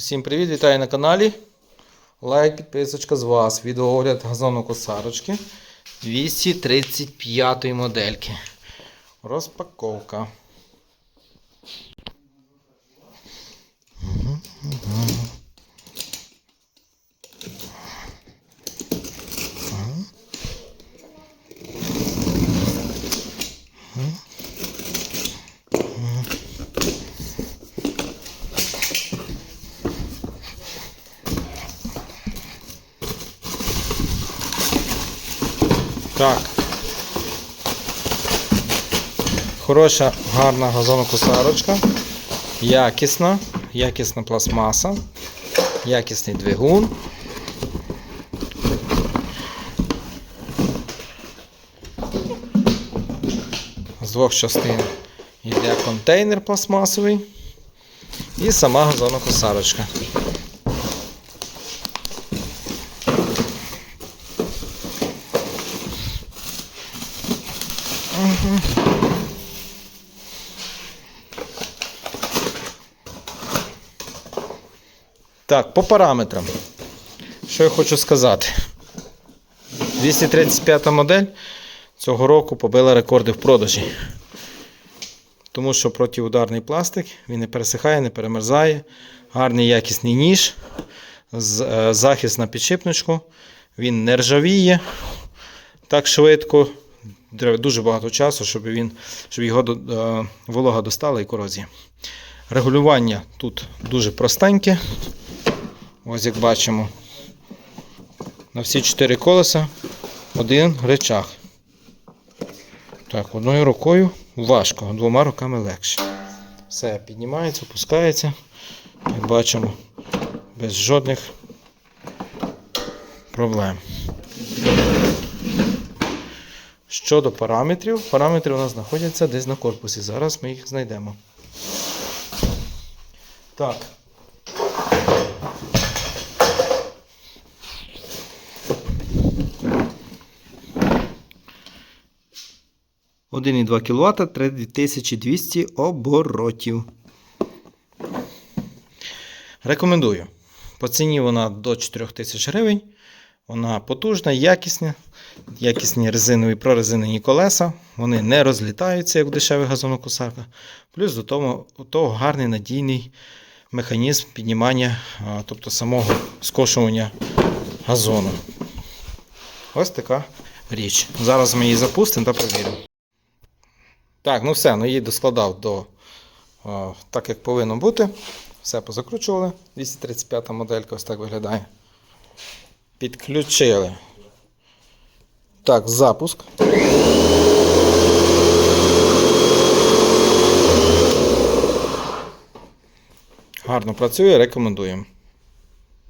Усім привіт, вітаю на каналі. Лайк, підписочка з вас. Відеоогляд газону косарочки 235 модельки. Розпаковка. Так. Хороша, гарна газонокосарочка. Якісна, якісна пластмаса, якісний двигун. З двох частин йде контейнер пластмасовий і сама газонокосарочка. Так, по параметрам. Що я хочу сказати? 235 модель цього року побила рекорди в продажі. Тому що протиударний пластик, він не пересихає, не перемерзає. Гарний якісний ніж, е, захист на підшипничку, він не ржавіє так швидко. Треба дуже багато часу, щоб, він, щоб його е, волога достала і корозія. Регулювання тут дуже простеньке. Ось як бачимо, на всі чотири колеса один речах. Так, одною рукою важко, двома руками легше. Все піднімається, опускається. Як бачимо, без жодних проблем. Щодо параметрів, параметри у нас знаходяться десь на корпусі. Зараз ми їх знайдемо. Так. – 1,2 кВт 3200 оборотів. Рекомендую. По ціні вона до 4000 гривень. Вона потужна, якісна, якісні резинові прорезинені колеса. Вони не розлітаються, як в дешевих газонокосарках. Плюс до того, до того гарний надійний механізм піднімання, тобто самого скошування газону. Ось така річ. Зараз ми її запустимо та перевіримо. Так, ну все, ну її доскладав до так, як повинно бути. Все позакручували. 235 моделька ось так виглядає. Підключили. Так, запуск. Гарно працює, рекомендуємо.